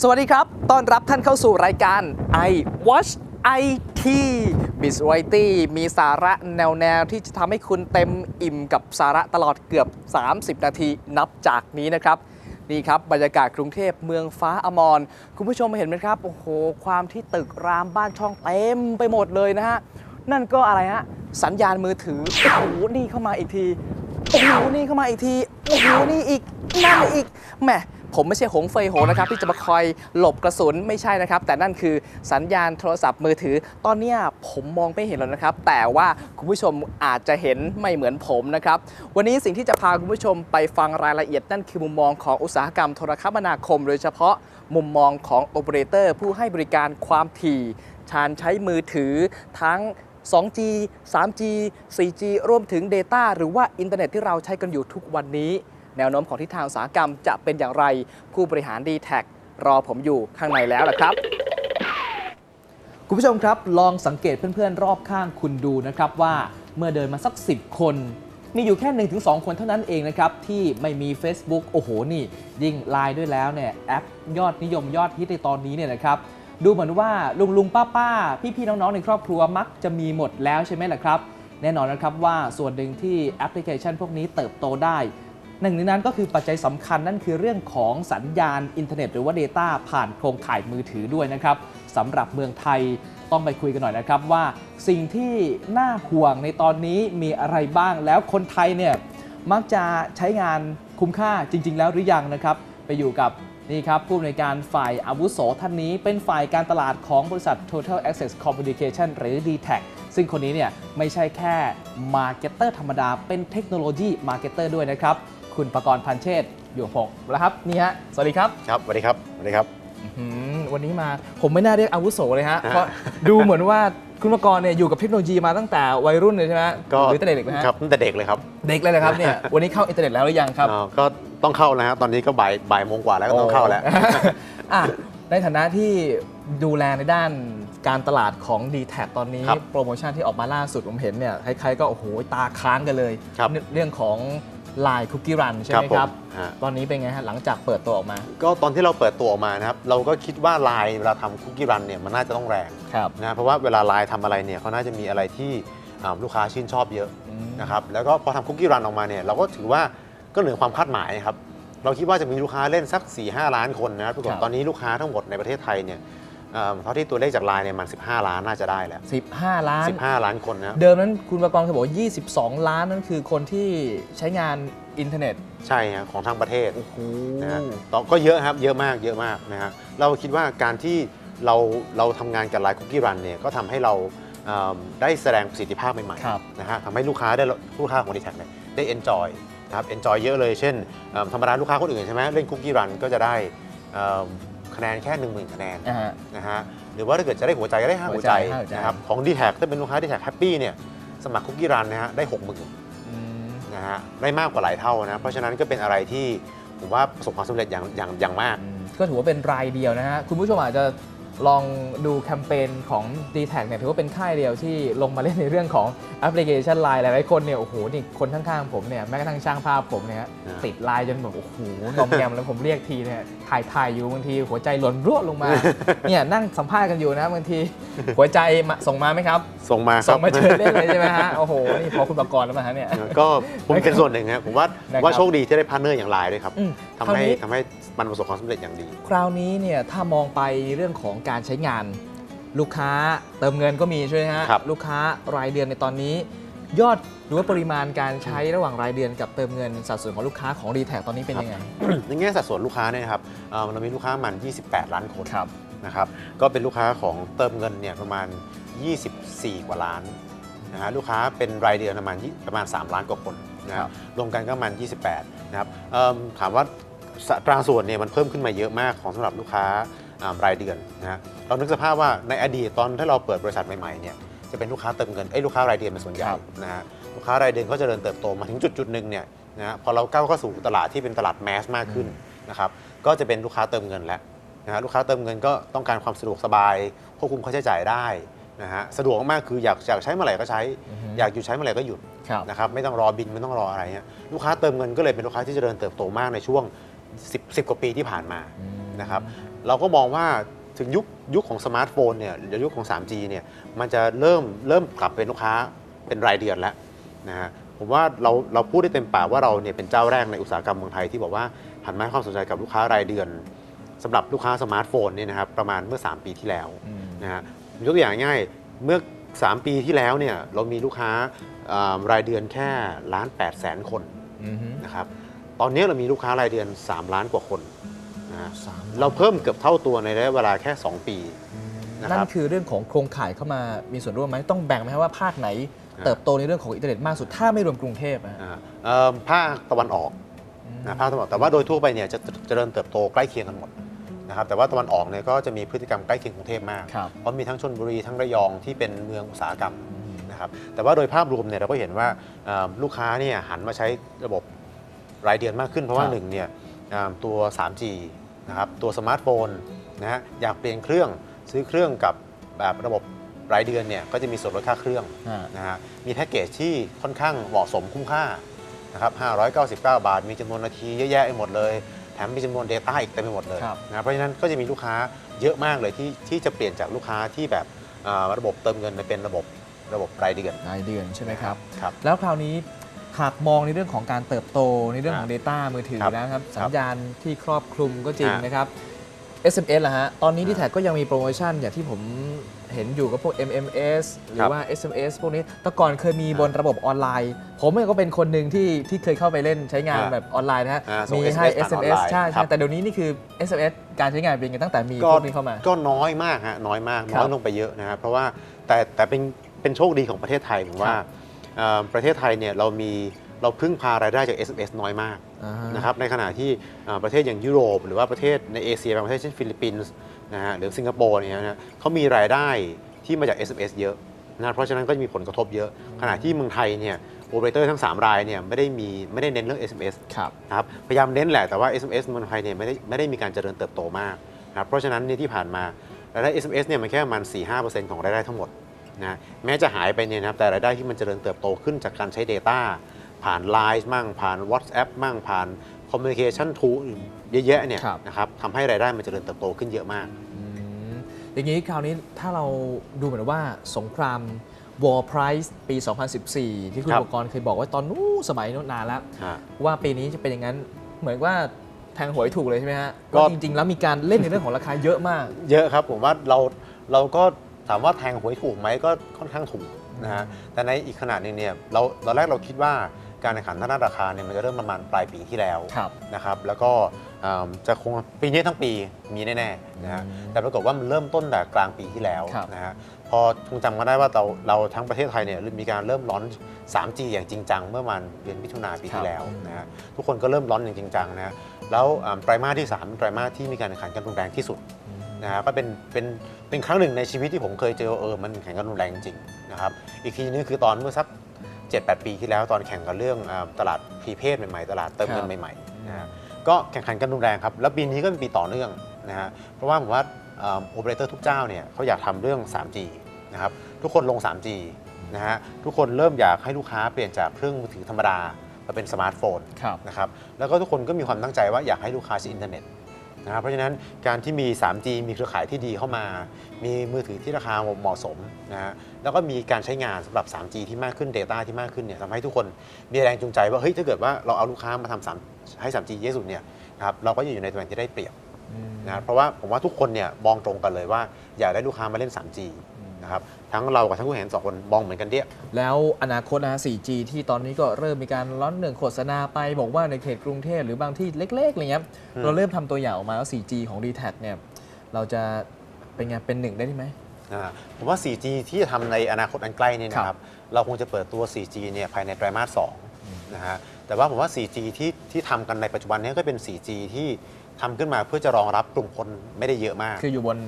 สวัสดีครับ ต้อนรับท่านเข้าสู่รายการ i Watch IT b i z w i t y มีสาระแนวแนวๆที่จะทำให้คุณเต็มอิ่มกับสาระตลอดเกือบ 30 นาทีนับจากนี้นะครับ นี่ครับ บรรยากาศกรุงเทพเมืองฟ้าอมร คุณผู้ชมเห็นไหมครับ โอ้โห ความที่ตึกรามบ้านช่องเต็มไปหมดเลยนะฮะ นั่นก็อะไรฮะ สัญญาณมือถือ โอ้โห นี่เข้ามาอีกที โอ้โห นี่เข้ามาอีกที โอ้โห นี่อีกนั่นอีก แหม ผมไม่ใช่หงเฟยโหงนะครับที่จะมาคอยหลบกระสุนไม่ใช่นะครับ แต่นั่นคือสัญญาณโทรศัพท์มือถือ ตอนเนี้ยผมมองไม่เห็นแล้วนะครับ แต่ว่าคุณผู้ชมอาจจะเห็นไม่เหมือนผมนะครับ วันนี้สิ่งที่จะพาคุณผู้ชมไปฟังรายละเอียด นั่นคือมุมมองของอุตสาหกรรมโทรคมนาคม โดยเฉพาะมุมมองของโอเปอเรเตอร์ผู้ให้บริการความถี่ชานใช้มือถือทั้ง 2G 3G 4G รวมถึง Data หรือว่าอินเทอร์เน็ตที่เราใช้กันอยู่ทุกวันนี้ แนวโน้มของทิศทางอุตสาหกรรมจะเป็นอย่างไร ผู้บริหาร d t แท็รอผมอยู่ข้างในแล้วล่ะครับคุณผู้ชมครับ ลองสังเกตเพื่อนๆ รอบข้างคุณดูนะครับว่าเมื่อเดินมาสัก 10 คนมีอยู่แค่ 1-2 คนเท่านั้นเองนะครับ ที่ไม่มี Facebook โอ้โห นี่ยิ่งไลน์ด้วยแล้วเนี่ยแอปยอดนิยมยอดฮิตในตอนนี้เนี่ยนะครับ ดูเหมือนว่าลุงลุงป้าป้าพี่พี่ๆน้องๆ ในครอบครัวมักจะมีหมดแล้วใช่ไหมล่ะครับ แน่นอนนะครับว่าส่วนหนึ่งที่แอปพลิเคชันพวกนี้เติบโตได้ หนึ่งในนั้นก็คือปัจจัยสำคัญนั่นคือเรื่องของสัญญาณอินเทอร์เน็ตหรือว่า Data ผ่านโครงข่ายมือถือด้วยนะครับสำหรับเมืองไทยต้องไปคุยกันหน่อยนะครับว่าสิ่งที่น่าห่วงในตอนนี้มีอะไรบ้างแล้วคนไทยเนี่ยมักจะใช้งานคุ้มค่าจริง ๆ แล้วหรือยังนะครับ ไปอยู่กับนี่ครับผู้อำนวยการฝ่ายอาวุโสท่านนี้เป็นฝ่ายการตลาดของบริษัท Total Access Communication หรือ d t แทซึ่งคนนี้เนี่ยไม่ใช่แค่มาร์เก็ตเตอร์ธรรมดา เป็นเทคโนโลยีมาร์เก็ตเตอร์ด้วยนะครับ คุณประกรณ์พันเชษฐ์อยู่กับผมแล้วครับนี่ฮะสวัสดีครับครับสวัสดีครับสวัสดีครับอืมวันนี้มาผมไม่น่าเรียกอาวุโสเลยฮะฮะเพราะดูเหมือนว่าคุณประกรณ์เนี่ยอยู่กับเทคโนโลยีมาตั้งแต่วัยรุ่นเลยใช่ไหมก็หรือตั้งแต่เด็กไหมฮะครับตั้งแต่เด็กเลยครับเด็กเลยนะครับเนี่ยวันนี้เข้าอินเทอร์เน็ตแล้วหรือยังครับ อ่าก็ต้องเข้าแล้วฮะตอนนี้ก็บ่ายบ่ายโมงกว่าแล้วก็ต้องเข้าแล้ว อะในฐานะที่ดูแลในด้านการตลาดของ d t แทตอนนี้ ครับโปรโมชั่นที่ออกมาล่าสุดผมเห็นเนี่ยใครๆก็โอ้โหตาค้างกันเลย ครับ เรื่องของ Line Cookie Run ใช่ไหมผมครับฮะ ตอนนี้เป็นไงฮะหลังจากเปิดตัวออกมาก็ตอนที่เราเปิดตัวออกมานะครับเราก็คิดว่าไลน์เวลาทำคุกกี้รันเนี่ยมันน่าจะต้องแรงครับนะเพราะว่าเวลาไลน์ทำอะไรเนี่ยเขาน่าจะมีอะไรที่อ่าลูกค้าชื่นชอบเยอะอืม นะครับแล้วก็พอทำคุกกี้รันออกมาเนี่ยเราก็ถือว่าก็เหนือความคาดหมายครับเราคิดว่าจะมีลูกค้าเล่นสัก4-5ล้านคนนะครับปรากฏครับ ตอนนี้ลูกค้าทั้งหมดในประเทศไทยเนี่ย เอ่อเท่าที่ตัวเลขจากไลน์เนี่ยมัน 15 ล้านน่าจะได้แล้ว 15 ล้าน 15 ล้านคนนะครับเดิมนั้นคุณประกรณ์เคยบอกว่า22 ล้านนั่นคือคนที่ใช้งานอินเทอร์เน็ตใช่ฮะของทางประเทศ โอ้โห นะฮะต่อก็เยอะครับ เยอะมาก เยอะมากนะฮะเราคิดว่าการที่เราเราทำงานกับไลน์คุกกี้รันเนี่ยก็ทำให้เราเอิ่มได้แสดงประสิทธิภาพใหม่ครับ ๆนะฮะทำให้ลูกค้าได้ลูกค้าของดีแท็กเนี่ยได้ enjoy นะครับ enjoy เยอะเลย เช่นเอิ่มธรรมดาลูกค้าคนอื่นใช่ไหมเล่นคุกกี้รันก็จะได้เอิ่ม คะแนนแค่ 1 0,000 คะแนนอ่าฮะ นะฮะหรือว่าถ้าเกิดจะได้หัวใจก็ได้ห้าหัหัววใจใจห้าหัวใจ นะครับของดีแท็ถ้าเป็นลูกค้าดีแท็แฮปปี้เนี่ยสมัครคุกกี้รันนะฮะได้ 60,000 อืม นะฮะได้มากกว่าหลายเท่านะ เพราะฉะนั้นก็เป็นอะไรที่ผมว่าประสบความสำเร็จอย่างอย่างอย่างมาก อืมก็ถือว่าเป็นรายเดียวนะฮะ คุณผู้ชมอาจจะ ลองดูแคมเปญของ d t แทเนี่ยถือว่าเป็นค่ายเดียวที่ลงมาเล่นในเรื่องของแอปพลิเคชันไลน์หลายๆคนเนี่ยโอ้โหนี่คนข้างๆผมเนี่ยแม้กระทั่งช่างภาพผมเนี่ยอ่าติดไลน์จนแบบโอ้โหงอมแงมแล้วผมเรียกทีเนี่ยถ่ายถ่ายอยู่บางทีหัวใจหล่นรั่วลงมาเนี่ยนั่งสัมภาษณ์กันอยู่นะบางที หัวใจมาส่งมาไหมครับ ส่งมาคส่รับงมาเชิญได้เลยใช่ไหมฮะโอ้โหนี่พอคุณประกรณ์แล้วมาฮะเนี่ยก็ผมเป็นส่วนหนึ่งครับผมว่านะครับว่าโชคดีที่ได้พาร์ทเนอร์อย่างไลน์ด้วยครับอืมทำคราวให้นี้ทำให้มันประสบความสำเร็จอย่างดี คราวนี้เนี่ยถ้ามองไปเรื่องของการใช้งาน ลูกค้าเติมเงินก็มีใช่ไหมฮะครับ ลูกค้ารายเดือนในตอนนี้ ยอดหรือว่าปริมาณการใช้ระหว่างรายเดือนกับเติมเงินสัดส่วนของลูกค้าของดีแทตอนนี้เป็นยังไง ในแง่สัดส่วนลูกค้าเนี่ยนะครับเอ่อเรามีลูกค้าประมัน 28 ล้านคนครับ นะครับ ก็เป็นลูกค้าของเติมเงินเนี่ยประมาณ 24 กว่าล้านนะฮะ ลูกค้าเป็นรายเดือนประมาณ20ประมาณ 3 ล้านกว่าคนนะคครัรับบ รวมกันก็ประมาณ 28 นะครับเอิ่มถามว่าสัตราส่วนเนี่ยมันเพิ่มขึ้นมาเยอะมากของสำหรับลูกค้าอ่า รายเดือนนะฮะเรานึกสภาพว่าในอดีตตอนที่เราเปิดบริษัทใหม่ๆเนี่ยจะเป็นลูกค้าเติมเงินไอ้ยลูกค้ารายเดือนเป็นส่วนใหญ่ครับนะฮะลูกค้ารายเดือนก็จะเดินเติบโตมาถึงจุดจุดๆหนึ่งเนี่ยนะฮะพอเราก้าวเข้าสู่ตลาดที่เป็นตลาดแมสมากขึ้นนะครับก็จะเป็นลูกค้าเติมเงินแล้วนะฮะลูกค้าเติมเงินก็ต้องการความสะดวกสบายควบคุมค่าใช้จ่ายได้นะฮะสะดวกมากๆคืออยากอยากใช้เมื่อไหร่ก็ใช้อือฮึอยากหยุดใช้เมื่อไหร่ก็หยุดครับนะครับไม่ต้องรอบินไม่ต้องรออะไรเงี้ยลูกค้าเติมเงินก็เลยเป็นลูกค้าที่เจริญเติบโตมากในช่วง 10 10กว่าปีที่ผ่านมาอืมนะครับ เราก็มองว่าถึงยุคยุคของสมาร์ทโฟนเนี่ยหรือยุคของ 3G เนี่ยมันจะเริ่มเริ่มกลับเป็นลูกค้าเป็นรายเดือนแล้วนะฮะผมว่าเราเราพูดได้เต็มปากว่าเราเนี่ยเป็นเจ้าแรกในอุตสาหกรรมเมืองไทยที่บอกว่าหันมาให้ความสนใจกับลูกค้ารายเดือนสำหรับลูกค้าสมาร์ทโฟนเนี่ยนะครับประมาณเมื่อ 3 ปีที่แล้วนะฮะยกตัวอย่างง่ายเมื่อ 3 ปีที่แล้วเนี่ยเรามีลูกค้ารายเดือนแค่ล้าน8แสนคนนะครับตอนนี้เรามีลูกค้ารายเดือน 3 ล้านกว่าคน นะฮะสามเราเพิ่มเกือบเท่าตัวในระยะเวลาแค่ 2 ปีนะนั่คนรับคือเรื่องของโครงข่ายเข้ามามีส่วนร่วมไหมต้องแบ่งไหมครับว่าภาคไหนอ่าเติบโตในเรื่องของอินเทอร์เน็ตมากสุดถ้าไม่รวมกรุงเทพนะฮะอ่าเอิ่มภาคตะวันออกนะภาคตะวันออกแต่ว่าโดยทั่วไปเนี่ยจะจะเจริญเติบโตใกล้เคียงกันหมดนะครับแต่ว่าตะวันออกเนี่ยก็จะมีพฤติกรรมใกล้เคียงกรุงเทพมากครับเพราะมีทั้งชนบุรีทั้งระยองที่เป็นเมืองอุตสาหกรรมนะครับแต่ว่าโดยภาพรวมเนี่ยเราก็เห็นว่าเอ่อลูกค้าเนี่ยหันมาใช้ระบบรายเดือนมากขึ้นเพราะว่าครับหนึ่งเนี่ยเอ่อตัว 3G นะครับตัวสมาร์ทโฟนนะฮะอยากเปลี่ยนเครื่องซื้อเครื่องกับแบบระบบรายเดือนเนี่ยก็จะมีส่วนลดค่าเครื่องอ่า นะฮะมีแพ็กเกจที่ค่อนข้างเหมาะสมคุ้มค่านะครับ599 บาท มีจำนวนนาทีเยอะแยะไปหมดเลย แถมมีจำนวน Data อีกเต็มไปหมดเลยครับ นะเพราะฉะนั้นก็จะมีลูกค้าเยอะมากเลยที่ที่จะเปลี่ยนจากลูกค้าที่แบบเอ่อระบบเติมเงินไปเป็นระบบระบบรายเดือนรายเดือนใช่ไหมครับ ครับ แล้วคราวนี้ หากมองในเรื่องของการเติบโตในเรื่องของครับ Data มือถือครับนะครับครับ สัญญาณที่ครอบคลุมก็จริงอ่านนะครับ SMS ล่ะฮะ ตอนนี้อ่าที่แท็กก็ยังมีโปรโมชั่นอย่างที่ผมเห็นอยู่กับพวก MMS หรืครัอบว่า SMS พวกนี้ แต่ก่อนเคยมีอ่าบนระบบออนไลน์ ผมเองก็เป็นคนหนึ่งที่ที่เคยเข้าไปเล่นใช้งานอ่าแบบออนไลน์นะฮะอ่าส่งมีให้ SMS ผ่านออนไล SMS น์ใช่ครัใช่บแต่เดี๋ยวนี้นี่คือ SMS การใช้งานเป็นยังไงตั้งแต่มีก็พวกนี้เข้ามา ก็น้อยมากฮะ น้อยมากครับน้อยลงไปเยอะนะครับเพราะว่าแต่แต่เป็นเป็นโชคดีของประเทศไทยผมว่าครับเอ่อ ประเทศไทยเนี่ยเรามีเราพึ่งพารายได้จาก SMS น้อยมากอ่าฮะนะครับในขณะที่เอ่อประเทศอย่างยุโรป หรือว่าประเทศในเอเชียบางประเทศเช่นฟิลิปปินส์นะฮะหรือสิงคโปร์เนี่ยนะฮะเขามีรายได้ที่มาจาก SMS เยอะนะเพราะฉะนั้นก็จะมีผลกระทบเยอะ ขณะที่เมืองไทยเนี่ยโอเปอเรเตอร์ทั้ง 3 รายเนี่ยไม่ได้มีไม่ได้เน้นเรื่อง SMS ครับนะครับพยายามเน้นแหละแต่ว่า SMS เมืองไทยเนี่ยไม่ได้ไม่ได้มีการเจริญเติบโตมากนะครับเพราะฉะนั้นเนี่ยที่ผ่านมารายได้ SMS เนี่ยมันแค่ประมาณ4-5%ของรายได้ทั้งหมด นะแม้จะหายไปเนี่ยนะครับแต่รายได้ที่มันเจริญเติบโตขึ้นจากการใช้ Data ผ่าน Line มั่งผ่าน WhatsApp มั่งผ่าน Communication Tool เยอะแยะเนี่ยครับนะครับทำให้รายได้มันเจริญเติบโตขึ้นเยอะมากอืมอย่างนี้คราวนี้ถ้าเราดูเหมือนว่าสงคราม War Price ปี 2014 ที่คุณครับอุปกรณ์เคยบอกว่าตอนนู้นสมัยโน้นนานแล้วฮะว่าปีนี้จะเป็นอย่างนั้นเหมือนว่าแทงหวยถูกเลยใช่ไหมฮะก็ว่าจริง ๆ แล้วมีการเล่นในเรื่องของราคาเยอะมาก เยอะครับผมว่าเราเราก็ ถามว่าแทงหวยถูกไหมก็ค่อนข้างถูกนะฮะแต่ในอีกขนาดหนึงเนี่ยเราตอนแรกเราคิดว่าการแข่งขันทางด้านราคาเนี่ยมันจะเริ่มประมาณปลายปีที่แล้วครับนะครับแล้วก็เอิ่มจะคงปีนี้ทั้งปีมีแน่ๆนะฮะอืมแต่ปรากฏว่ามันเริ่มต้นแต่กลางปีที่แล้วครับนะฮะพอคงจำกันได้ว่าเราเราทั้งประเทศไทยเนี่ยมีการเริ่มร้อน 3G อย่างจริงจังเมื่อวันเดือนมิถุนาปีที่แล้วนะฮะทุกคนก็เริ่มร้อนอย่างจริงจังนะฮะแล้วอ่าไตรมาสที่3เป็นไตรมาสที่มีการแข่งขันกันรุนแรงที่สุด นะฮะก็เป็นเป็นเป็นครั้งหนึ่งในชีวิตที่ผมเคยเจอว่าเออมันแข่งกันรุนแรงจริงนะครับอีกทีนึงคือตอนเมื่อสัก 7-8 ปีที่แล้วตอนแข่งกันเรื่องอาตลาดพรีเพดใหม่ๆ ตลาดเติมเงินใหม่ๆนะฮะก็แข่งขันกันรุนแรงครับ แล้วปีนี้ก็เป็นปีต่อเนื่องนะฮะเพราะว่าผมว่าโอเปอเรเตอร์ทุกเจ้าเนี่ยเขาอยากทำเรื่อง 3G นะครับทุกคนลง 3G นะฮะทุกคนเริ่มอยากให้ลูกค้าเปลี่ยนจากเครื่องมือถือธรรมดามาเป็นสมาร์ทโฟนครับนะครับแล้วก็ทุกคนก็มีความตั้งใจว่าอยากให้ลูกค้าใช้อินเทอร์เน็ต นะครับเพราะฉะนั้นการที่มี 3G มีเครือข่ายที่ดีเข้ามา มีมือถือที่ราคาเหมาะสมนะฮะแล้วก็มีการใช้งานสำหรับ 3G ที่มากขึ้น Data ที่มากขึ้นเนี่ยทำให้ทุกคนมีแรงจูงใจว่าเฮ้ยถ้าเกิดว่าเราเอาลูกค้ามาทำ3ให้ 3G เยอะสุดเนี่ยนะครับเราก็จะอยู่ในตำแหน่งที่ได้เปรียบนะเพราะว่าผมว่าทุกคนเนี่ยมองตรงกันเลยว่าอยากได้ลูกค้ามาเล่น 3G นะครับทั้งเรากับทั้งผู้เห็นสองคนมองเหมือนกันเดียแล้วอนาคตนะ 4G ที่ตอนนี้ก็เริ่มมีการล้อนเรื่องโฆษณาไป บอกว่าในเขตกรุงเทพหรือบางที่เล็กๆอะไรเงี้ยอืมเราเริ่มทำตัวอย่างออกมาแล้ว 4G ของ d t แทเนี่ยเราจะเป็นไงเป็นหนึ่งได้ไหมอ่าผมว่า 4G ที่จะทำในอนาคตอันใกล้นี่นะครับเราคงจะเปิดตัว 4G เนี่ยภายในไตรมาส2นะฮะแต่ว่าผมว่า 4G ที่ที่ทำกันในปัจจุบันนี้ก็เป็น 4G ที่ ทำขึ้นมาเพื่อจะรองรับกลุ่มคนไม่ได้เยอะมาก คืออยู่บน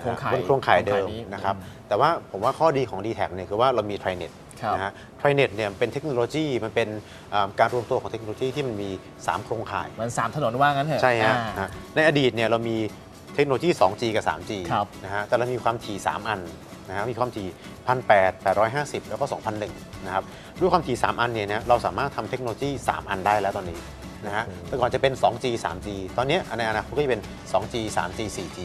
โครงข่ายบนโครงข่ายเดิมนี้นะครับแต่ว่าผมว่าข้อดีของ d t แทเนี่ยคือว่าเรามี Trinet ครับนะฮะ Trinet เนี่ยเป็นเทคโนโลยีมันเป็นอ่าการรวมตัวของเทคโนโลยีที่มันมี 3 โครงข่าย มันสามถนนว่างั้นเถอะใช่ฮะอ่านะในอดีตเนี่ยเรามีเทคโนโลยี 2G กับ 3G ครับนะฮะแต่เรามีความถี่ 3 อันนะฮะมีความถี่1,800 850 แล้วก็ 2,001 นะครับ ด้วยความถี่ 3 อันเนี่ยนะเราสามารถทำเทคโนโลยี 3 อันได้แล้วตอนนี้ นะฮะแต่ก่อนจะเป็น 2G 3G ตอนเนี้ยในอนาคตก็จะเป็น 2G 3G 4G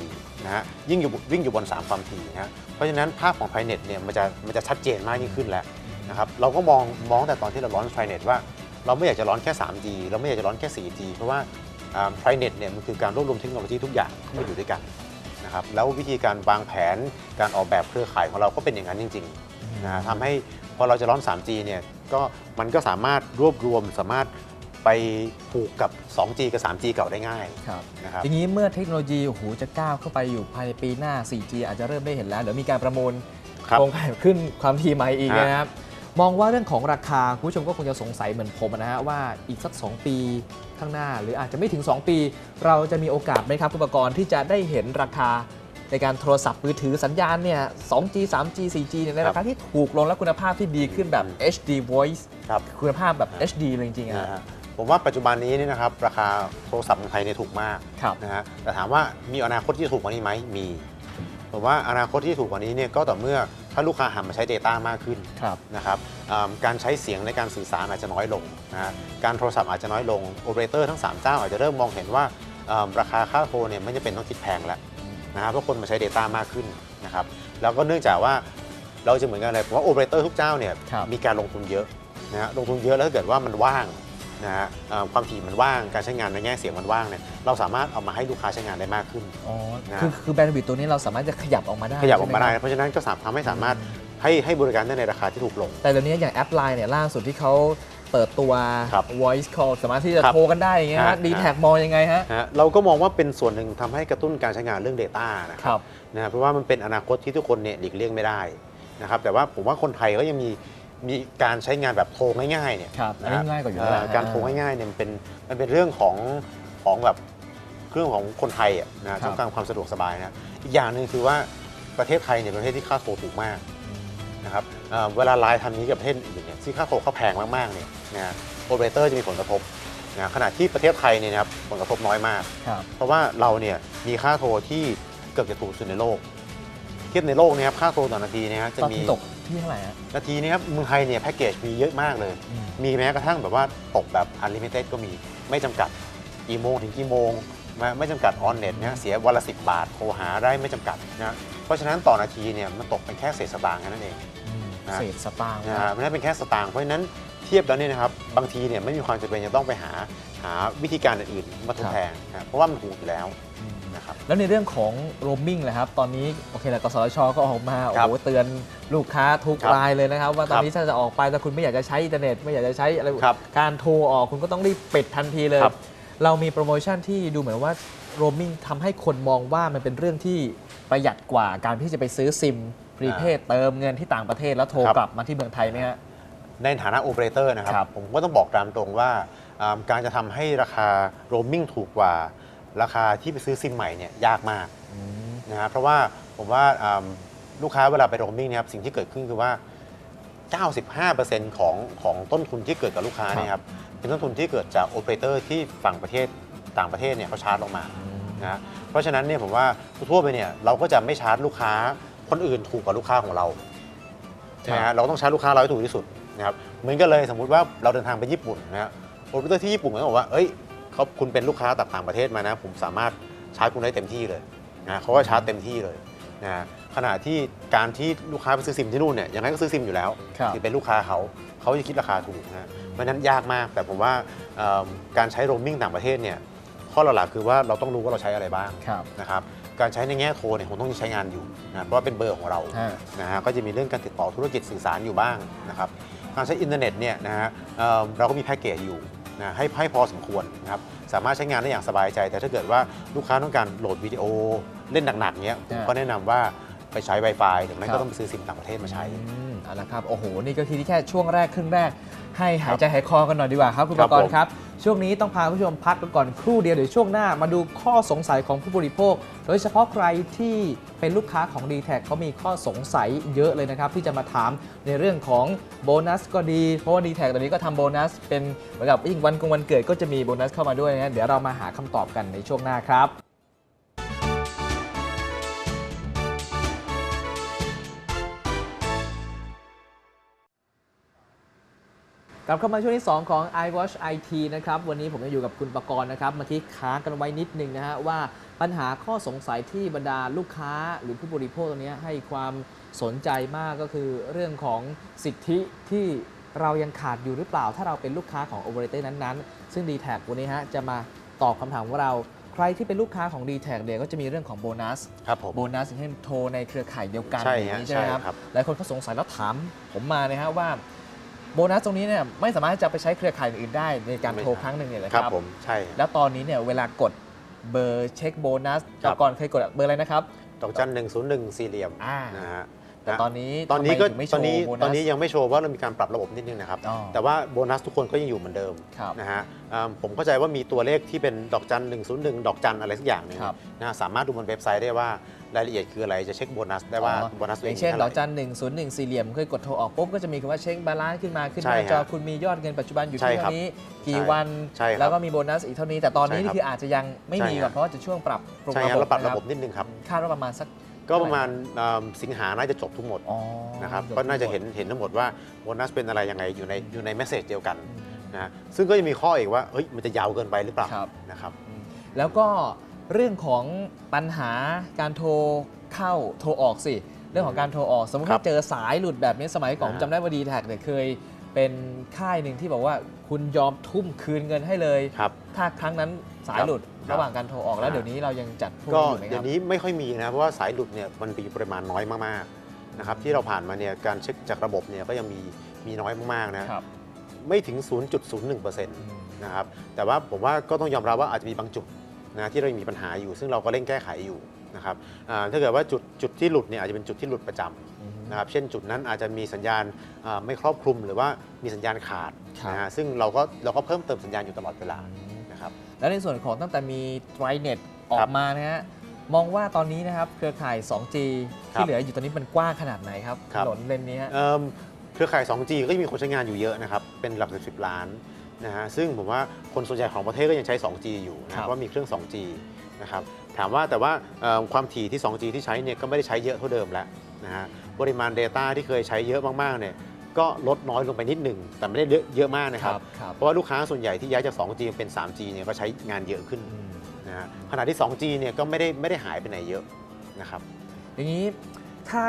นะฮะยิ่งอยู่วิ่งอยู่บน 3 ความถี่นะฮะเพราะฉะนั้นภาพของ p r i n e t เนี่ยมันจะมันจะชัดเจนมากยิ่งขึ้นแล้วนะครับเราก็มองมองแต่ตอนที่เราร้อน p r i n e t ว่าเราไม่อยากจะร้อนแค่ 3G เราไม่อยากจะร้อนแค่ 4G เพราะว่า p r i n e t เนี่ยมันคือการรวบรวมเทคโนโลยีทุกอย่างเข้ามาอยู่ด้วยกันนะครับแล้ววิธีการวางแผนการออกแบบเครือข่ายของเราก็เป็นอย่างนั้นจริงๆนะฮะทำให้พอเราจะร้อน 3G เนี่ยก็มันก็สามารถรวบรวมสามารถ ไปผูกกับ 2G กับ 3G เก่าได้ง่ายครับนะครับอย่างนี้เมื่อเทคโนโลยีโอ้โหจะก้าวเข้าไปอยู่ภายในปีหน้า 4G อาจจะเริ่มได้เห็นแล้วเดี๋ยวมีการประมูลครับ โครงข่ายขึ้นความถี่ใหม่อีกฮะนะครับ มองว่าเรื่องของราคาคุณผู้ชมก็คงจะสงสัยเหมือนผมนะฮะว่าอีกสัก 2 ปีข้างหน้า หรืออาจจะไม่ถึง 2 ปี เราจะมีโอกาสไหมครับผู้ประกอบที่จะได้เห็นราคาในการโทรศัพท์มือถือสัญญาณเนี่ย 2G 3G 4G เนี่ยในราคาที่ถูกลงและคุณภาพที่ดีขึ้นแบบ HD voice ครับ คุณภาพแบบ HD เลยจริงๆอะ นะฮะ ผมว่าปัจจุบันนี้เนี่ยนะครับราคาโทรศัพท์ในไทยเนี่ยถูกมากครับ นะฮะแต่ถามว่ามีอนาคตที่จะถูกกว่านี้ไหมมีผมว่าอนาคตที่ถูกกว่านี้เนี่ยก็ต่อเมื่อถ้าลูกค้าหันมาใช้ Data มากขึ้นครับ นะครับอ่าการใช้เสียงในการสื่อสารอาจจะน้อยลงนะฮะการโทรศัพท์อาจจะน้อยลงโอเปอเรเตอร์ทั้ง 3 เจ้าอาจจะเริ่มมองเห็นว่าอ่าราคาค่าโทรเนี่ยไม่จำเป็นต้องคิดแพงแล้ว นะฮะเพราะคนมาใช้ Data มากขึ้นนะครับแล้วก็เนื่องจากว่าเราจะเหมือนกันเลยผมว่าโอเปอเรเตอร์ทุกเจ้าเนี่ยครับ มีการลงทุนเยอะนะฮะลงทุนเยอะแล้วถ้าเกิดว่ามันว่าง นะฮะอ่าความถี่มันว่างการใช้งานในแง่เสียงมันว่างเนี่ยเราสามารถเอามาให้ลูกค้าใช้งานได้มากขึ้น อ๋อ นะ คือคือแบนด์วิดต์ตัวนี้เราสามารถจะขยับออกมาได้ขยับออกมาได้ ใช่หครับเพราะฉะนั้นก็สามารถทำให้สามารถให้ให้บริการได้ในราคาที่ถูกลง แต่เดี๋ยวนี้อย่างแอปไลน์เนี่ยล่าสุดที่เขาเปิดตัว ครับ voice call สามารถที่จะครับโทรกันได้อย่างเงี้ยฮะฮะ ดีแท็กมองยังไงฮะ นะฮะเราก็มองว่าเป็นส่วนหนึ่งทำให้กระตุ้นการใช้งานเรื่อง Data นะคครัรับบนะฮะเพราะว่ามันเป็นอนาคตที่ทุกคนเนี่ยหลีกเลี่ยงไม่ได้นะครับแต่ว่าผมว่าคนไทยก็ยังมี มีการใช้งานแบบโทรง่ายๆเนี่ยครับอันนะนี้ฮะง่ายกว่าอยู่แล้วแหละเอ่อการโทรง่ายๆเนี่ยมันเป็นมันเป็นเรื่องของของแบบเรื่องของคนไทยอะนะต้องการความสะดวกสบายนะอีกอย่างหนึ่งคือว่าประเทศไทยเนี่ยเป็นประเทศที่ค่าโทรถูกมากนะครับเอ่อเวลาไลน์ทำนี้กับประเทศอื่นเนี่ยที่ค่าโทรเขาแพงมากๆเนี่ยนะโอเปอเรเตอร์จะมีผลกระทบนะขณะที่ประเทศไทยเนี่ยนะครับผลกระทบน้อยมากครับเพราะว่าเราเนี่ยมีค่าโทรที่เกือบจะถูกสุดในโลก เทียบในโลกเนะครับค่าโทรต่อนาทีเนะฮะจะตอนมี ที่ตกที่เท่าไหร่ฮะ นาทีนี้ครับเมืองไทยเนี่ยแพ็กเกจมีเยอะมากเลย อืม มีแม้กระทั่งแบบว่าตกแบบอันลิมิเต็ดก็มีไม่จำกัดกี่โมงถึงกี่โมงไม่ไม่จำกัดออนเน็ตนะเสียวันละสิบาท โทรหาได้ไม่จำกัดนะเพราะฉะนั้นต่อนาทีเนี่ยมันตกเป็นแค่เศษสตางค์แค่นั้นเอง อืมนะ เศษสตางค์นะฮะมันเป็นแค่สตางค์เพราะฉะนั้นเทียบแล้วเนี่ยนะครับบางทีเนี่ยไม่มีความจำเป็นจะต้องไปหาหาวิธีการอื่นๆมาทดแทนนะเพราะว่ามันถูกอยู่แล้วอืม นะครับ แล้วในเรื่องของโรมมิ่งนะครับ ตอนนี้โอเคแหละกสทชก็ออกมาโอ้ครับโหเตือนลูกค้าทุกครับรายเลยนะครับ ว่าตอนครับนี้ถ้าจะออกไปถ้าคุณไม่อยากจะใช้อินเทอร์เน็ตไม่อยากจะใช้อะไรครับการโทรออกคุณก็ต้องรีบปิดทันทีเลยครับเรามีโปรโมชั่นที่ดูเหมือนว่าโรมมิ่งทำให้คนมองว่ามันเป็นเรื่องที่ประหยัดกว่าการที่จะไปซื้อซิมพรีเพดเติมเงินที่ต่างประเทศแล้วโทรครับกลับมาที่เมืองไทยไหมฮะในฐานะโอเปอเรเตอร์นะครับครับผมก็ต้องบอกตามตรงว่าอ่าการจะทำให้ราคาโรมมิ่งถูกกว่า ราคาที่ไปซื้อซิมใหม่เนี่ยยากมากอืมนะฮะเพราะว่าผมว่าอ่าลูกค้าเวลาไปโรมมิ่งเนะครับสิ่งที่เกิดขึ้นคือว่า 95%ของของต้นทุนที่เกิดกับลูกค้าเนี่ยครับเป็นต้นทุนที่เกิดจากโอเปอเรเตอร์ที่ฝั่งประเทศต่างประเทศเนี่ยเขาชาร์จลงมานะเพราะฉะนั้นเนี่ยผมว่าทั่วๆไปเนี่ยเราก็จะไม่ชาร์จลูกค้าคนอื่นถูกกว่าลูกค้าของเราใช่ไหมครัฮะบเราต้องชาร์จลูกค้าเราให้ถูกที่สุดนะครับเหมือนกันเลยสมมุติว่าเราเดินทางไปญี่ปุ่นนะฮะโอเปอเรเตอร์ที่ญี่ปุ่นก็บอกว่าเอ้ย เขาคุณเป็นลูกค้าจากต่างประเทศมานะ ผมสามารถชาร์จคุณได้เต็มที่เลยนะเขาก็ชาร์จเต็มที่เลยนะขณะที่การที่ลูกค้าไปซื้อซิมที่นู่นเนี่ยยังไงก็ซื้อซิมอยู่แล้วครับที่เป็นลูกค้าเขาเขาจะคิดราคาถูกนะฮะเพราะฉะนั้นยากมากแต่ผมว่าเอิ่มการใช้โรมมิ่งต่างประเทศเนี่ยข้อหลักๆคือว่าเราต้องรู้ว่าเราใช้อะไรบ้างครับนะครับการใช้ในแง่โทรเนี่ยคงต้องใช้งานอยู่นะเพราะว่าเป็นเบอร์ของเราฮะนะฮะก็จะมีเรื่องการติดต่อธุรกิจสื่อสารอยู่บ้างนะครับการใช้อินเทอร์เน็ตเนี่ยนะฮะเอิ่มเราก็มีแพ็กเกจอยู่ นะให้ให้พอสมควรนะครับสามารถใช้งานได้อย่างสบายใจ แต่ถ้าเกิดว่าลูกค้าต้องการโหลดวิดีโอเล่นหนักๆเนี้ยผมอ่าก็แนะนำว่าไปใช้ Wi-Fi หรือไม่ครัก็บต้องไปซื้อซิมต่างประเทศมาใช้อืมเอาละครับ โอ้โห นี่ก็คือที่แค่ช่วงแรกครึ่งแรก ให้หายใจหายคอกันหน่อยดีกว่าครับ คุณคปรับกรผมณ์ครับ ช่วงนี้ต้องพาผู้ชมพักกันก่อนครู่เดียวเดี๋ยวช่วงหน้ามาดูข้อสงสัยของผู้บริโภค โดยเฉพาะใครที่เป็นลูกค้าของ d t แทเขามีข้อสงสัยเยอะเลยนะครับ ที่จะมาถามในเรื่องของโบนัสก็ดี เพราะว่า d t แทตอนนี้ก็ทำโบนัส เป็นเหมือนกับยิ่งวันกงวันเกิดก็จะมีโบนัสเข้ามาด้วยนะเดี๋ยวเรามาหาคำตอบกันในช่วงหน้าครับ กกลับเข้ามาช่วงที่ 2 ของ iWatch IT นะครับ วันนี้ผมจะอยู่กับคุณประกรณ์นะครับเมื่อกี้ค้างกันไว้นิดนึงนะฮะว่าปัญหาข้อสงสัยที่บรรดาลูกค้าหรือผู้บริโภคตรงนี้ให้ความสนใจมากก็คือเรื่องของสิทธิที่เรายังขาดอยู่หรือเปล่า ถ้าเราเป็นลูกค้าของ Operator นั้นๆ ซึ่ง d t แทวันนี้ฮะจะมาตอบคำถามของเราใครที่เป็นลูกค้าของ d t แทเนี่ยก็จะมีเรื่องของโบนัสครับผมโบนัสอย่างเช่นโทรในเครือข่ายเดียวกันใช่อย่างฮะนี้ใช่ไหมครับใช่ครับหลายคนเขาสงสัยแล้วถามผมมานะฮะว่า โบนัสตรงนี้เนี่ยไม่สามารถจะไปใช้เครือข่ายอื่นได้ในการโทรครั้งหนึ่งเนี่ยนะคครัรับบผมใช่แล้วตอนนี้เนี่ยเวลากดเบอร์เช็คโบนัสครับก่อนเคยกดเบอร์อะไรนะครับ ดอกจันหนึ่งศูนย์หนึ่งสี่เหลี่ยมอ่านะฮะ แต่ตอนนี้ตอนนี้ก็ทำไมถึงไม่โชตอนว์นี้โบนัสตอนนี้ยังไม่โชว์ว่าเรามีการปรับระบบนิดนึงนะครับอ๋อแต่ว่าโบนัสทุกคนก็ยังอยู่เหมือนเดิมครับนะฮะอ่าผมเข้าใจว่ามีตัวเลขที่เป็นดอกจันหนึ่งศูนย์หนึ่งดอกจันอะไรสักอย่างหนึงครับนะฮะสามารถดูบนเว็บไซต์ได้ว่ารายละเอียดคืออะไรจะเช็คโบนัสได้ว่าอ๋อโบนัสตัวอเอย่างงเช่นมีดท่าอกไหร่จันหนึ่งศูนย์หนึ่งสี่เหลี่ยมเคยกดโทรออกปุ๊บก็จะมีคำว่าเช็คบาลานซ์ขึ้นมาขึ้นหใช่น้าครับจอคุณมียอดเงินปัจจุบันอยู่ใช่ที่ครัเท่าบนี้กี่ใช่วันใช่ครับแล้วก็มีโบนัสอีกเท่านี้ แต่ตอนนี้ใช่ครับนี่คืออาจจะยังไม่มีใช่แบครับบเพราะว่าจะช่วงปรับปรุงใช่ระฮะบบเราปรับนระบบนิดนึงครับคาดว่าประมาณสัก ก็ประมาณอ่าสิงหาน่าจะจบทุกหมดอ๋อนะครับจบก็น่าจะทั้งหมดเห็นเห็นทั้งหมดว่าโบนัสเป็นอะไรยังไงอยู่ในอยู่ในเมสเซจเดียวกันอืมนะฮะซึ่งก็จะมีข้ออีกว่าเฮ้ยมันจะยาวเกินไปหรือเปล่าครับ นะครับ แล้วก็เรื่องของปัญหาการโทรเข้าโทรออกสิเรื่องของการโทรออก สมมติครัว่าบเจอสายหลุดแบบนี้สมัยก่อนผมอ่าจำได้ว่าดีแท็กเนี่ยเคย เป็นค่ายหนึ่งที่บอกว่าคุณยอมทุ่มคืนเงินให้เลย ครับถ้าครั้งนั้นสายหลุดค รับระหว่างการโทรออกแล้วอ่าเดี๋ยวนี้เรายังจัดพวกก็นี้อยู่ไหมคเดี๋ยรับ วนี้ไม่ค่อยมีนะเพราะว่าสายหลุดเนี่ยมันมีปริมาณน้อยมากๆนะครับที่เราผ่านมาเนี่ยการเช็คจากระบบเนี่ยก็ยังมีมีน้อยมากๆนะ ครับไม่ถึง 0.01%นะครับ แต่ว่าผมว่าก็ต้องยอมรับว่าอาจจะมีบางจุดนะที่เรายังมีปัญหาอยู่ ซึ่งเราก็เร่งแก้ไขอยู่นะครับอ่าถ้าเกิดว่าจุดจุดที่หลุดเนี่ยอาจจะเป็นจุดที่หลุดประจำนะครับ เช่นจุดนั้นอาจจะมีสัญญาณอ่าไม่ครอบคลุมหรือว่ามีสัญญาณขาดครับ นะฮะซึ่งเราก็เราก็เพิ่มเติมสัญญาณอยู่ตลอดเวลานะครับ แล้วในส่วนของตั้งแต่มีไตรเน็ตออครักบมานะฮะมองว่าตอนนี้นะครับเครือข่าย 2G ครัที่บเหลืออยู่ตอนนี้มันกว้างขนาดไหนครับครัถบนนเลนนี้ฮะเอิ่มเครือข่าย 2G ก็ยังมีคนใช้งานอยู่เยอะนะครับ เป็นหลักสิบล้านนะฮะซึ่งผมว่าคนส่วนใหญ่ของประเทศก็ยังใช้ 2G อยู่นะคครัรับบเพราะมีเครื่อง 2G นะครับถามว่าแต่ว่าเอิ่มความถี่ที่ 2G ที่ใช้เนี่ยก็ไม่ได้ใช้เยอะเท่าเดิมแล้วนะฮะปริมาณ Data ที่เคยใช้เยอะมากๆเนี่ย ก็ลดน้อยลงไปนิดหนึ่ง แต่ไม่ได้เยอะเยอะมากนะครับครับ เพราะว่าลูกค้าส่วนใหญ่ที่ย้ายจาก 2G เป็น 3G เนี่ยก็ใช้งานเยอะขึ้นอืมนะฮะขณะที่ 2G เนี่ยก็ไม่ได้ไม่ได้หายไปไหนเยอะนะครับอย่างนี้ถ้า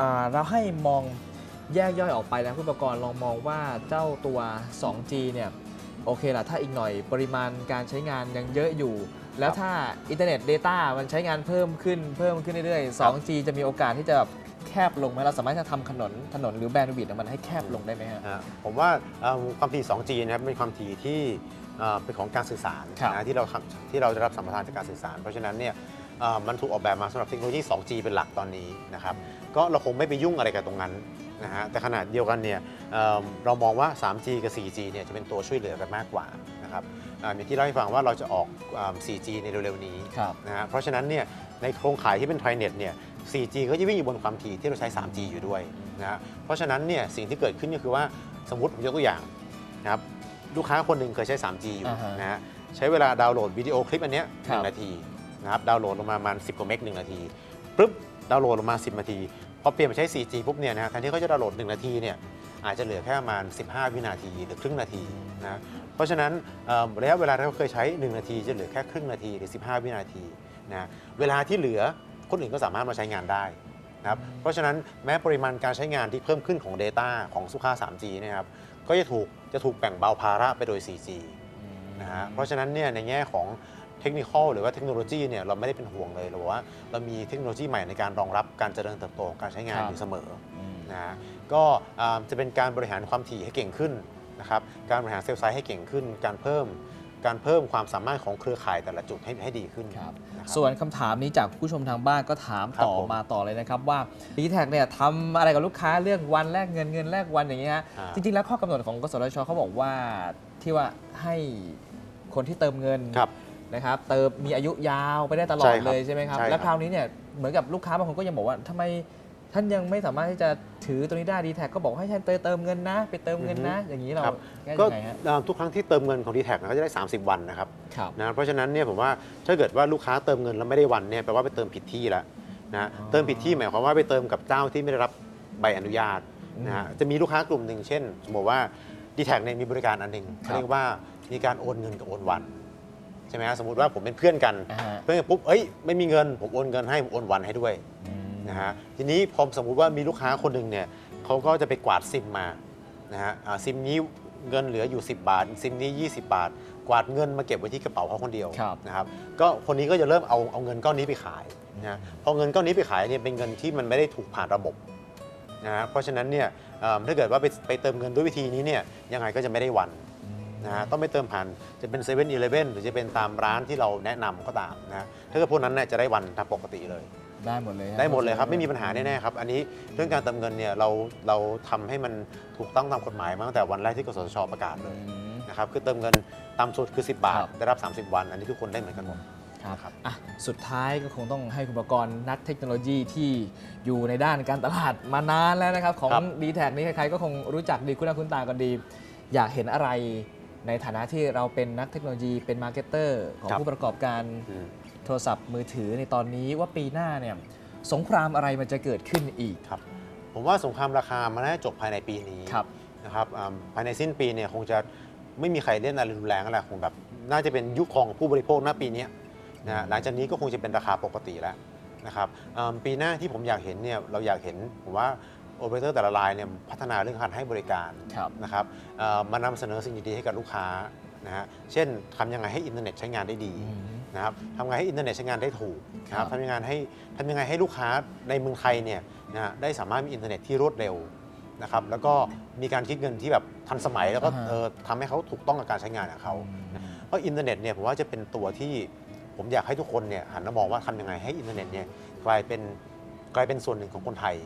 อ่าเราให้มองแยกย่อยออกไปแล้วผู้ประกอบลองมองว่าเจ้าตัว 2G เนี่ยโอเคละถ้าอีกหน่อยปริมาณการใช้งานยังเยอะอยู่ แล้วถ้าอินเทอร์เน็ต Data มันใช้งานเพิ่มขึ้นเพิ่มขึ้นเรื่อยๆครับ 2G จะมีโอกาสที่จะแบบแคบลงไหมเราสามารถจะทำถนนถนนหรือแบนด์วิดต์มันให้แคบลงได้ไหมฮะ อ่าผมว่าเอิ่มความถี่ 2G นะครับเป็นความถี่ที่เอ่อเป็นของการสื่อสารครับนะที่เราที่เราจะรับสัมปทานจากการสื่อสาร เพราะฉะนั้นเนี่ยเอ่อมันถูกออกแบบมาสำหรับเทคโนโลยี 2G เป็นหลักตอนนี้นะครับก็เราคงไม่ไปยุ่งอะไรกับตรงนั้นนะฮะแต่ขนาดเดียวกันเนี่ยเอิ่มเรามองว่า 3G กับ 4G เนี่ยจะเป็นตัวช่วยเหลือกันมากกว่านะครับ อ่าอย่างที่เล่าให้ฟังว่าเราจะออกอ่า 4G ในเร็วๆนี้ครับนะฮะเพราะฉะนั้นเนี่ยในโครงข่ายที่เป็นไทรเน็ตเนี่ย 4G ก็จะวิ่งอยู่บนความถี่ที่เราใช้ 3G อยู่ด้วยนะฮะเพราะฉะนั้นเนี่ยสิ่งที่เกิดขึ้นก็คือว่าสมมติผมยกตัวอย่างนะครับลูกค้าคนหนึ่งเคยใช้ 3G อยู่อ่าฮะนะฮะใช้เวลาดาวน์โหลดวิดีโอคลิปอันเนี้ยหครับนึ่งนาทีนะครับดาวน์โหลดลงมาประมาณ 10 กว่าเมกหนึ่งนาทีปุ๊บดาวน์โหลดลงมา 10 นาทีพอเปลี่ยนมาใช้ 4G ปุ๊บเนี่ยนะฮะแทนที่เขาจะดาวน์โหลด 1 นาทีเนี่ยอาจจะเหลือแค่ประมาณ 15 วินาทีหรือครึ่งนาทีนะ เพราะฉะนั้นเอ่อระยะเวลาที่เขาเคยใช้ 1 นาทีจะเหลือแค่ครึ่งนาทีหรือ 15 วินาทีนะเวลาที่เหลือคนอื่นก็สามารถมาใช้งานได้นะครับเพราะฉะนั้นแม้ปริมาณการใช้งานที่เพิ่มขึ้นของ Data ของสุขา 3G เนะครับก็จะถูกจะถูกแบ่งเบาภาระไปโดย 4G นะฮะเพราะฉะนั้นเนี่ยในแง่ของเทคนิคหรือว่าเทคโนโลยีเนี่ยเราไม่ได้เป็นห่วงเลยเราบอกว่าเรามีเทคโนโลยีใหม่ในการรองรับการเจริญเติบโตของการใช้งานครับอยู่เสมออืมนะฮะก็อ่าจะเป็นการบริหารความถี่ให้เก่งขึ้น นะครับการบริหารเซลล์ไซส์ให้เก่งขึ้น การเพิ่มการเพิ่มความสามารถของเครือข่ายแต่ละจุดให้ให้ดีขึ้นครับนะครับส่วนคำถามนี้จากผู้ชมทางบ้านก็ถามครับต่อผมมาต่อเลยนะครับ ว่า d t แทเนี่ยทำอะไรกับลูกค้าเรื่องวันแลกเงินเงินแลกวันอย่างเงี้ยฮะอ่าจริง ๆ แล้วข้อกำหนดของกสทชเขาบอกว่าที่ว่าให้คนที่เติมเงินครับนะครับเติมมีอายุยาวไปได้ตลอใช่ดครับเลยใช่ไหมครับใช่ครับ แล้วคราวนี้เนี่ยเหมือนกับลูกค้าบางคนก็ยังบอกว่าทำไม ท่านยังไม่สามารถที่จะถือตัวนี้ได้ดีแท็ก็บอกให้ท่านเติมเงินนะ ไปเติมเงินนะ อย่างนี้เราครับแก้ก็ยังไงฮะอ่าทุกครั้งที่เติมเงินของ d t แทก็จะได้ 30 วันนะครับครับ นะเพราะฉะนั้นเนี่ยผมว่าถ้าเกิดว่าลูกค้าเติมเงินแล้วไม่ได้วันเนี่ยแปลว่าไปเติมผิดที่แล้วนะฮะอ๋อเติมผิดที่หมายความว่าไปเติมกับเจ้าที่ไม่ได้รับใบอนุญาตนะฮะจะมีลูกค้ากลุ่มหนึ่งเช่น สมมติว่า d t แทเนี่ยมีบริการอันหนึ่งครับ เขาเรียกว่ามีการโอนเงินกับโอนวันใช่ไหมฮะสมมติว่าผมเป็นเพื่อนกัน อ่าฮะเพื่อนกันปุ๊บเอ้ยไม่มีเงินผมโอนเงินให้ผมโอนวันให้ด้วย อืม นะฮะทีนี้พอสมมุติว่ามีลูกค้าคนหนึ่งเนี่ยเขาก็จะไปกวาดซิมมานะฮะอ่าซิมนี้เงินเหลืออยู่ 10 บาท ซิมนี้ 20 บาท กวาดเงินมาเก็บไว้ที่กระเป๋าเขาคนเดียวครับ นะครับก็คนนี้ก็จะเริ่มเอาเอาเงินก้อนนี้ไปขายนะฮะพอเงินก้อนนี้ไปขายเนี่ยเป็นเงินที่มันไม่ได้ถูกผ่านระบบนะฮะเพราะฉะนั้นเนี่ยเอิ่มถ้าเกิดว่าไปไปเติมเงินด้วยวิธีนี้เนี่ยยังไงก็จะไม่ได้วัน นะฮะต้องไปเติมผ่านจะเป็น7 e เ e ่ e อหรือจะเป็นตามร้านที่เราแนะนำก็ตามนะฮะถ้าเกิดพวกนั้นเนี่ยจะได้วันตามปกติเลย ได้หมดเลยฮะได้หมดเลยครับไม่มีปัญหาแน่ๆครับอันนี้เรื่องการเติมเงินเนี่ยเราเราทำให้มันถูกต้องตามกฎหมายมาตั้งแต่วันแรกที่กสทชประกาศเลอืยมนะครับคือเติมเงินตามสุดคือ 10 บาทครับได้รับ 30 วัน อันนี้ทุกคนได้เหมือนกันหมดครับครับอะสุดท้ายก็คงต้องให้คุณประกรณ์นักเทคโนโลยีที่อยู่ในด้านการตลาดมานานแล้วนะครับ ของครับ d t แทนี้ใครๆก็คงรู้จักดีคุณหน้าคุณตากันดี อยากเห็นอะไรในฐานะที่เราเป็นนักเทคโนโลยีเป็นมาร์เก็ตเตอร์ของผู้ประกอบการอืม โทรศัพท์มือถือในตอนนี้ว่าปีหน้าเนี่ยสงครามอะไรมันจะเกิดขึ้นอีกครับ ผมว่าสงครามราคามันน่าจะจบภายในปีนี้ครับนะครับอ่าภายในสิ้นปีเนี่ยคงจะไม่มีใครเล่นอะไรรุนแรงอะไรคงแบบน่าจะเป็นยุคของผู้บริโภคหน้าปีเนี้ยนะฮะหลังจากนี้ก็คงจะเป็นราคาปกติแล้วนะครับอ่าปีหน้าที่ผมอยากเห็นเนี่ยเราอยากเห็นผมว่าโอเปอเรเตอร์แต่ละรายเนี่ยพัฒนาเรื่องการให้บริการครับนะครับเอ่อมานำเสนอสิ่งดีๆให้กับลูกค้านะฮะเช่นทำยังไงให้อินเทอร์เน็ตใช้งานได้ดีอืม นะครับทำยังไงให้อินเทอร์เน็ตใช้งานได้ถูกนะคครัรับบทำยังไงให้ทำยังไงให้ลูกค้าในเมืองไทยเนี่ยนะฮะได้สามารถมีอินเทอร์เน็ตที่รวดเร็วนะครับแล้วก็มีการคิดเงินที่แบบทันสมัยแล้วก็อ่าฮะเอ่อทำให้เขาถูกต้องกับการใช้งานของเขาเพราะอินเทอร์เน็ตเนี่ยผมว่าจะเป็นตัวที่ผมอยากให้ทุกคนเนี่ยหันมามองว่าทำยังไงให้อินเทอร์เน็ตเนี่ยกลายเป็นกลายเป็นส่วนหนึ่งของคนไทย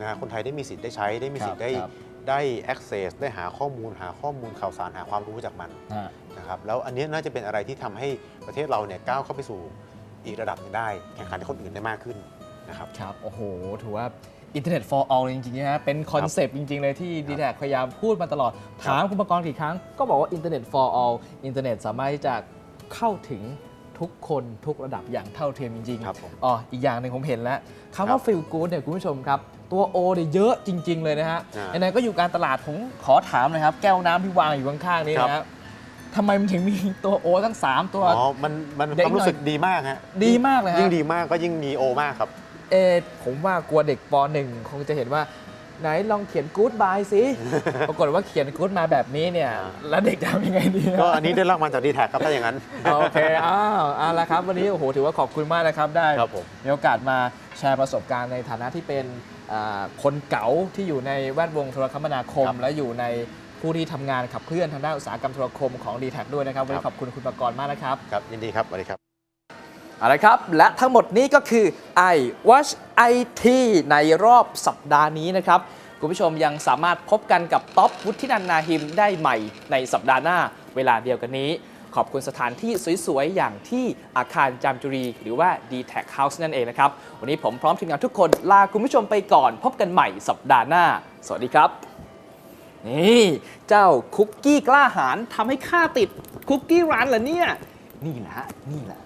นะฮะคนไทยได้มีสิทธิ์ได้ใช้ได้มีสิทธิ์ได้ครับ ได้ access ได้หาข้อมูล หาข้อมูลข่าวสารหาความรู้จากมันนะครับแล้วอันนี้น่าจะเป็นอะไรที่ทำให้ประเทศเราเนี่ยก้าวเข้าไปสู่อีกระดับหนึงได้แข่งขันกับคนอื่นได้มากขึ้นนะครับครับโอ้โหถือว่าอินเทอร์เน็ต for all จริงๆนะฮะเป็นคอนเซปต์จริง ๆ เลยที่ d t แทพยายามพูดมาตลอด ถามคุณประกรณ์กี่ครั้ง ก็บอกว่าอินเทอร์เน็ต for all อินเทอร์เน็ตสามารถที่จะเข้าถึง ทุกคนทุกระดับอย่างเท่าเทียมจริงครับผมอ๋ออีกอย่างหนึ่งผมเห็นแล้วคำครัว่าบ feel good เนี่ยคุณผู้ชมครับ ตัว O เนี่ยเยอะจริง ๆ เลยนะฮะอ่าไหนๆก็อยู่การตลาดผมขอถามหน่อยครับ แก้วน้ำที่วางอยู่ข้างๆนี้นะฮะทำไมมันถึงมีตัว O ทั้งสามตัว อ๋อ มันมันเด็กความรู้สึกหน่อยดีมากฮะดีมากเลยฮะ ยิ่งดีมากก็ยิ่งมีโอมากครับ เออผมว่ากลัวเด็กป .1 คงจะเห็นว่า ไหนลองเขียนกู๊ดบายสิปรากฏว่าเขียนกู๊ดมาแบบนี้เนี่ยอ่าแล้วเด็กจะทำยังไงดีะก็อันนี้ได้รับมาจากดีแท็ครับถ้าอย่างนั้น โอเค อ้าวเอาละครับ วันนี้โอ้โหถือว่าขอบคุณมากนะครับได้ครับผมมีโอกาสมาแชร์ประสบการณ์ในฐานะที่เป็นอ่าคนเก๋าที่อยู่ในแวดวงโทรคมนาคมครับและอยู่ในผู้ที่ทำงานขับเคลื่อนทางด้านอุตสาหกรรมโทรคมของ d t แทด้วยนะครับวันนี้คขรับอบคุณคุณประกรณ์มากนะครับครับยินดีครับสวัสดีครับ เอาละครับ และทั้งหมดนี้ก็คือ i Watch IT ในรอบสัปดาห์นี้นะครับ คุณผู้ชมยังสามารถพบกันกับท็อปวุฒินันนาหิมได้ใหม่ในสัปดาห์หน้าเวลาเดียวกันนี้ ขอบคุณสถานที่สวยๆ อย่างที่อาคารจามจุรี หรือว่า d t a c House นั่นเองนะครับ วันนี้ผมพร้อมทีมงานทุกคนลาคุณผู้ชมไปก่อน พบกันใหม่สัปดาห์หน้า สวัสดีครับ นี่ เจ้าคุกกี้กล้าหาญทำให้ข้าติดคุกกี้ร้านเหรอเนี่ย นี่แหละนี่แหละ